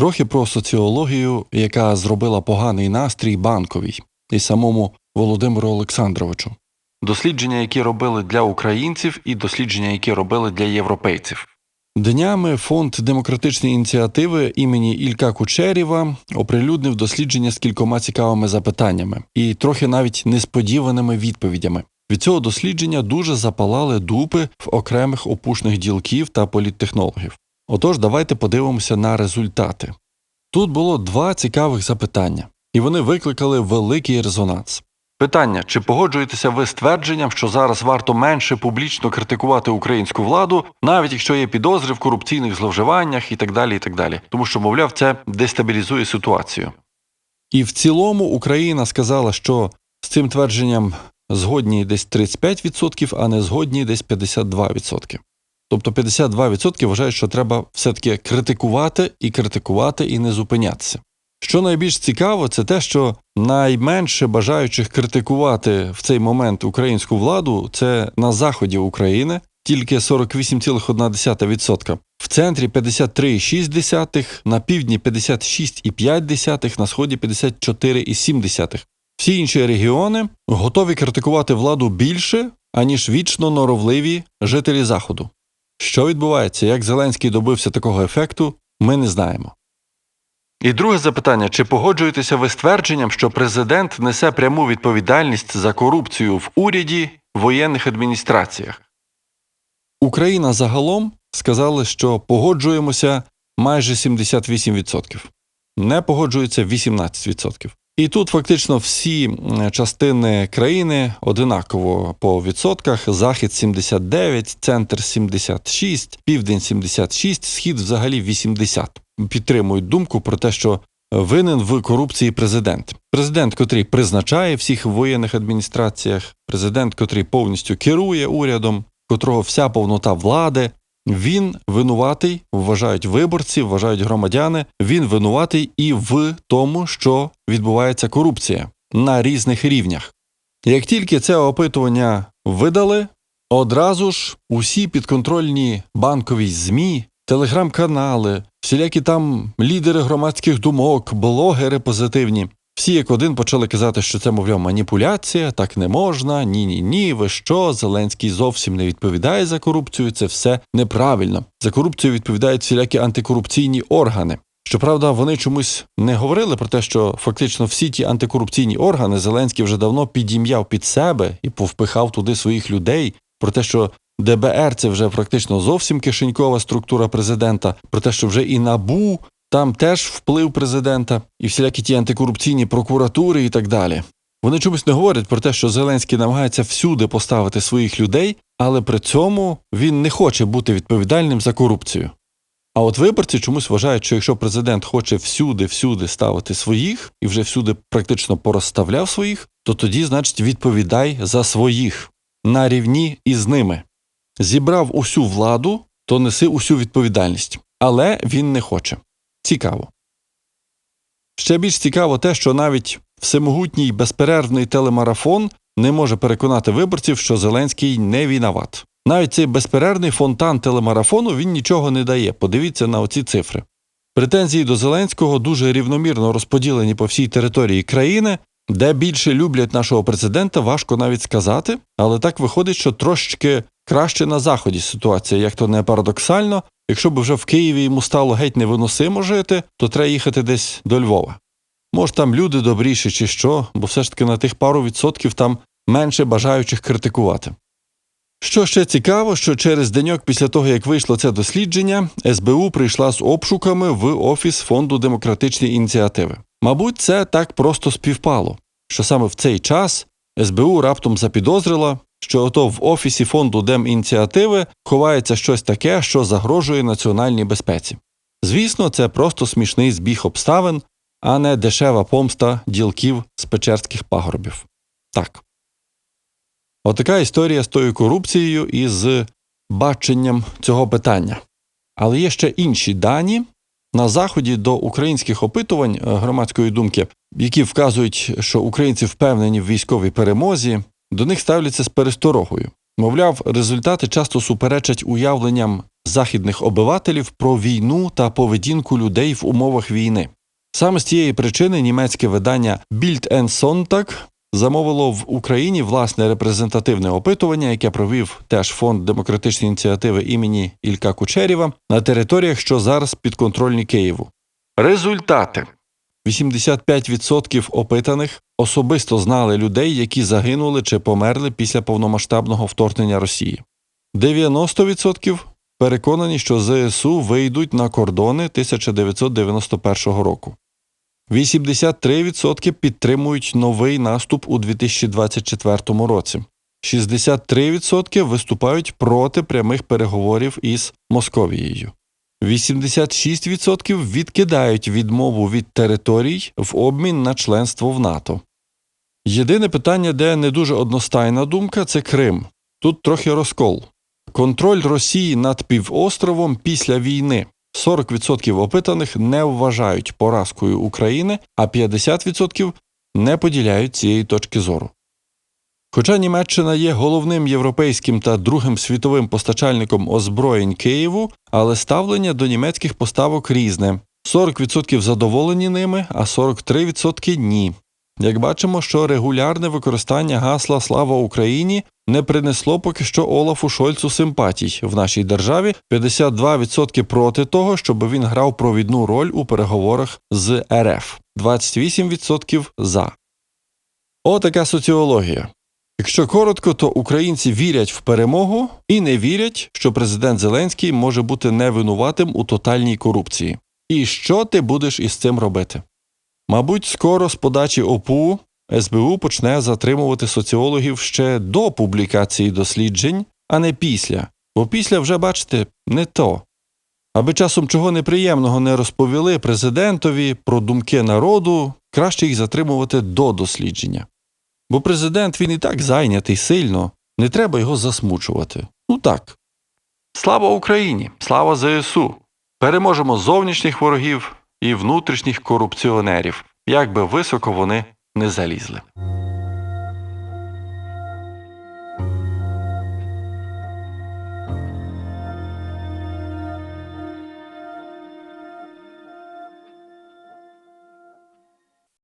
Трохи про соціологію, яка зробила поганий настрій банковій і самому Володимиру Олександровичу. Дослідження, які робили для українців, і дослідження, які робили для європейців. Днями фонд демократичної ініціативи імені Ілька Кучерєва оприлюднив дослідження з кількома цікавими запитаннями і трохи навіть несподіваними відповідями. Від цього дослідження дуже запалали дупи в окремих опушних ділків та політтехнологів. Отож, давайте подивимося на результати. Тут було два цікавих запитання, і вони викликали великий резонанс. Питання: чи погоджуєтеся ви з твердженням, що зараз варто менше публічно критикувати українську владу, навіть якщо є підозри в корупційних зловживаннях і так далі, і так далі, тому що, мовляв, це дестабілізує ситуацію. І в цілому Україна сказала, що з цим твердженням згодні десь 35%, а не згодні десь 52%. Тобто 52% вважають, що треба все-таки критикувати і критикувати і не зупинятися. Що найбільш цікаво, це те, що найменше бажаючих критикувати в цей момент українську владу це на заході України тільки 48,1%, в центрі 53,6%, на півдні 56,5%, на сході 54,7%. Всі інші регіони готові критикувати владу більше, аніж вічно норовливі жителі Заходу. Що відбувається, як Зеленський добився такого ефекту, ми не знаємо. І друге запитання: чи погоджуєтеся ви з твердженням, що президент несе пряму відповідальність за корупцію в уряді воєнних адміністраціях? Україна загалом сказали, що погоджуємося майже 78%, не погоджується 18%. І тут фактично всі частини країни одинаково по відсотках: захід 79, центр 76, південь 76, схід взагалі 80. Підтримують думку про те, що винен в корупції президент. Президент, котрий призначає всіх в воєнних адміністраціях, президент, котрий повністю керує урядом, котрого вся повнота влади. Він винуватий, вважають виборці, вважають громадяни. Він винуватий і в тому, що відбувається корупція на різних рівнях. Як тільки це опитування видали, одразу ж усі підконтрольні банкові ЗМІ, телеграм-канали, всілякі там лідери громадських думок, блогери позитивні. Всі як один почали казати, що це, мовляв, маніпуляція, так не можна, ні, ні, ні. Ви що? Зеленський зовсім не відповідає за корупцію. Це все неправильно. За корупцію відповідають всілякі антикорупційні органи. Щоправда, вони чомусь не говорили про те, що фактично всі ті антикорупційні органи Зеленський вже давно підім'яв під себе і повпихав туди своїх людей. Про те, що ДБР це вже практично зовсім кишенькова структура президента, про те, що вже і набу там теж вплив президента і всілякі ті антикорупційні прокуратури і так далі. Вони чомусь не говорять про те, що Зеленський намагається всюди поставити своїх людей, але при цьому він не хоче бути відповідальним за корупцію. А от виборці чомусь вважають, що якщо президент хоче всюди-всюди ставити своїх і вже всюди практично порозставляв своїх, то тоді, значить, відповідай за своїх на рівні із ними. Зібрав усю владу, то неси усю відповідальність. Але він не хоче. Цікаво. Ще більш цікаво те, що навіть всемогутній безперервний телемарафон не може переконати виборців, що Зеленський не виноват. Навіть цей безперервний фонтан телемарафону він нічого не дає. Подивіться на оці цифри. Претензії до Зеленського дуже рівномірно розподілені по всій території країни, де більше люблять нашого президента, важко навіть сказати, але так виходить, що трошечки краще на заході ситуація, як то не парадоксально. Якщо б вже в Києві йому стало геть невиносимо жити, то треба їхати десь до Львова. Може, там люди добріші чи що, бо все ж таки на тих пару відсотків там менше бажаючих критикувати. Що ще цікаво, що через деньок після того, як вийшло це дослідження, СБУ прийшла з обшуками в Офіс фонду демократичної ініціативи. Мабуть, це так просто співпало, що саме в цей час СБУ раптом запідозрила, що ото в Офісі фонду Демініціативи ховається щось таке, що загрожує національній безпеці. Звісно, це просто смішний збіг обставин, а не дешева помста ділків з печерських пагорбів. Так. Отака історія з тою корупцією і з баченням цього питання. Але є ще інші дані на заході до українських опитувань е, громадської думки, які вказують, що українці впевнені в військовій перемозі, до них ставляться з пересторогою. Мовляв, результати часто суперечать уявленням західних обивателів про війну та поведінку людей в умовах війни. Саме з цієї причини німецьке видання Bild Sonntag замовило в Україні власне репрезентативне опитування, яке провів теж фонд демократичної ініціативи імені Ілька Кучерєва на територіях, що зараз підконтрольні Києву. Результати 85% опитаних особисто знали людей, які загинули чи померли після повномасштабного вторгнення Росії. 90% переконані, що ЗСУ вийдуть на кордони 1991 року. 83% підтримують новий наступ у 2024 році. 63% виступають проти прямих переговорів із Московією. 86% відкидають відмову від територій в обмін на членство в НАТО. Єдине питання, де не дуже одностайна думка, це Крим. Тут трохи розкол. Контроль Росії над півостровом після війни. 40% опитаних не вважають поразкою України, а 50% не поділяють цієї точки зору. Хоча Німеччина є головним європейським та другим світовим постачальником озброєнь Києву, але ставлення до німецьких поставок різне: 40% задоволені ними, а 43% ні. Як бачимо, що регулярне використання гасла Слава Україні не принесло поки що Олафу Шольцу симпатій в нашій державі. 52% проти того, щоб він грав провідну роль у переговорах з РФ, 28% за. Отака соціологія. Якщо коротко, то українці вірять в перемогу і не вірять, що президент Зеленський може бути невинуватим у тотальній корупції. І що ти будеш із цим робити? Мабуть, скоро з подачі ОПУ СБУ почне затримувати соціологів ще до публікації досліджень, а не після. Бо після вже, бачите, не то. Аби часом чого неприємного не розповіли президентові про думки народу, краще їх затримувати до дослідження. Бо президент він і так зайнятий сильно, не треба його засмучувати. Ну так. Слава Україні! Слава ЗСУ! Переможемо зовнішніх ворогів і внутрішніх корупціонерів, як би високо вони не залізли.